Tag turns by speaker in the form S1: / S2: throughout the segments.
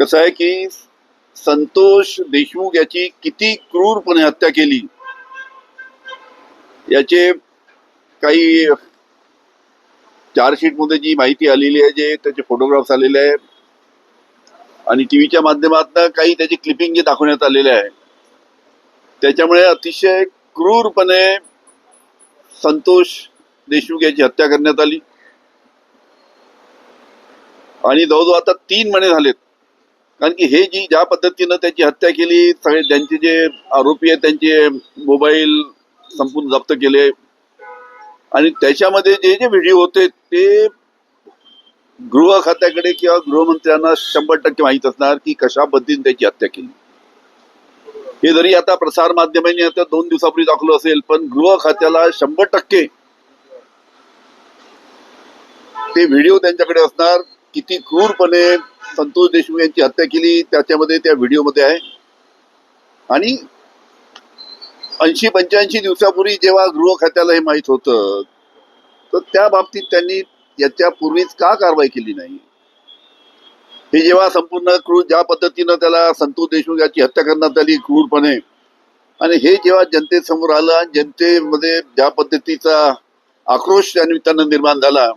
S1: कसं आहे की संतोष देशमुख याची किती क्रूरपणे हत्या केली. याचे काही चार्जशीटमध्ये जी माहिती आलेली आहे जे त्याचे फोटोग्राफ्स आलेले आहे आणि टीव्हीच्या माध्यमातून काही त्याची क्लिपिंग जे दाखवण्यात आलेले आहे त्याच्यामुळे अतिशय क्रूरपणे संतोष देशमुख याची हत्या करण्यात आली. आणि जवळजवळ आता तीन महिने झालेत. कारण की हे जी ज्या पद्धतीनं त्याची हत्या केली सगळे त्यांचे जे आरोपी आहेत त्यांचे मोबाईल संपूर्ण जप्त केले. आणि त्याच्यामध्ये जे जे व्हिडिओ होते ते गृह खात्याकडे किंवा गृहमंत्र्यांना शंभर टक्के माहीत असणार की कशा पद्धतीने त्याची हत्या केली. हे जरी आता प्रसार माध्यमांनी आता दोन दिवसापूर्वी दाखवलं असेल पण गृह खात्याला शंभर टक्के ते व्हिडिओ त्यांच्याकडे असणार. किती क्रूरपणे संतोष देशमुख यांची हत्या केली त्याच्यामध्ये त्या व्हिडिओमध्ये आहे. आणि ऐंशी पंच्याऐंशी दिवसापूर्वी जेव्हा गृह खात्याला हे माहीत होतं तर त्या बाबतीत त्यांनी याच्यापूर्वीच का कारवाई केली नाही? हे जेव्हा संपूर्ण क्रूर ज्या पद्धतीनं त्याला संतोष देशमुख याची हत्या करण्यात आली क्रूरपणे आणि हे जेव्हा जनतेसमोर आलं आणि जनतेमध्ये ज्या पद्धतीचा आक्रोश त्या निमित्तानं निर्माण झाला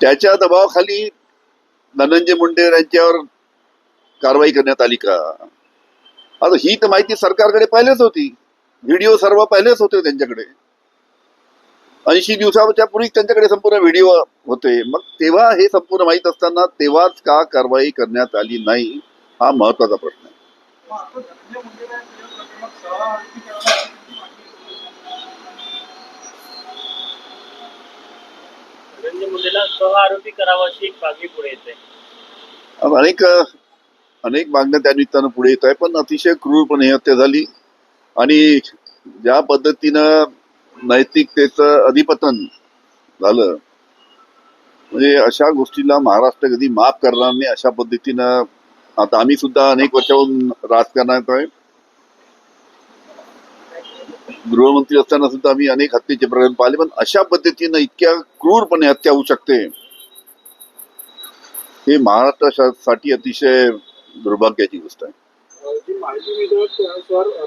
S1: त्याच्या दबावाखाली धनंजय मुंडे यांच्यावर कारवाई करण्यात आली का? आता ही तर माहिती सरकारकडे पहिलेच होती. व्हिडिओ सर्व पहिलेच होते त्यांच्याकडे. ऐंशी दिवसाच्या पूर्वी त्यांच्याकडे संपूर्ण व्हिडिओ होते. मग तेव्हा हे संपूर्ण माहीत असताना तेव्हाच का कारवाई करण्यात आली नाही हा महत्त्वाचा प्रश्न आहे
S2: मग आता धनंजय मुंडे या प्रकरणात सहआरोपी करण्याची मागणी
S3: धनंजय मुंडेला सह आरोपी करावा अशी एक मागणी पुढे येते.
S1: अनेक अनेक मागण्या त्या निमित्तानं पुढे येत आहे पण अतिशय क्रूरपणे हत्या झाली. आणि ज्या पद्धतीनं नैतिकतेचं अधिपतन झालं म्हणजे अशा गोष्टीला महाराष्ट्र कधी माफ करणार नाही अशा पद्धतीनं. आता आम्ही सुद्धा अनेक वर्षाहून राजकारणात आहे. गृहमंत्री असताना सुद्धा आम्ही अनेक हत्येचे प्रकरण पाहिले पण अशा पद्धतीनं इतक्या क्रूरपणे हत्या होऊ शकते हे महाराष्ट्रासाठी अतिशय दुर्भाग्याची गोष्ट आहे.
S2: माहिती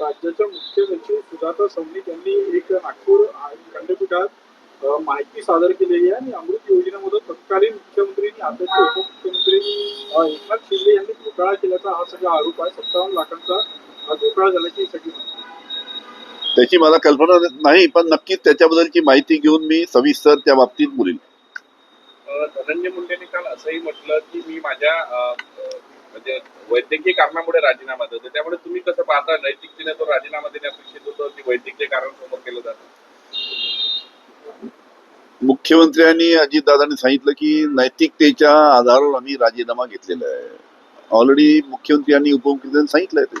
S2: राज्याच्या मुख्य सचिव सुजाता सवनिक यांनी एक नागपूर खंडपीठात माहिती सादर केलेली आहे आणि अमृत योजनेमध्ये तत्कालीन मुख्यमंत्री आणि आताचे उपमुख्यमंत्री एकनाथ शिंदे यांनी घोटाळा केल्याचा हा सगळा आरोप आहे. सत्तावन्न लाखांचा अं, घोटाळा झाल्याची सगळी
S1: त्याची मला कल्पना नाही पण नक्कीच त्याच्याबद्दलची माहिती घेऊन मी सविस्तर त्या बाबतीत बोलेन.
S4: धनंजय मुंडेंनी काल असंही म्हटलं की मी माझ्या म्हणजे वैद्यकीय कारणामुळे राजीनामा देतो. त्यामुळे तुम्ही कसं पाहता नैतिकतेने तो राजीनामा देणे अपेक्षित होतं की वैद्यकीय कारण समोर केलं जातं?
S1: मुख्यमंत्र्यांनी अजितदादांनी सांगितलं की नैतिकतेच्या आधारावर आम्ही राजीनामा घेतलेला आहे. ऑलरेडी मुख्यमंत्र्यांनी उपमुख्यमंत्र्यांनी सांगितलंय ते.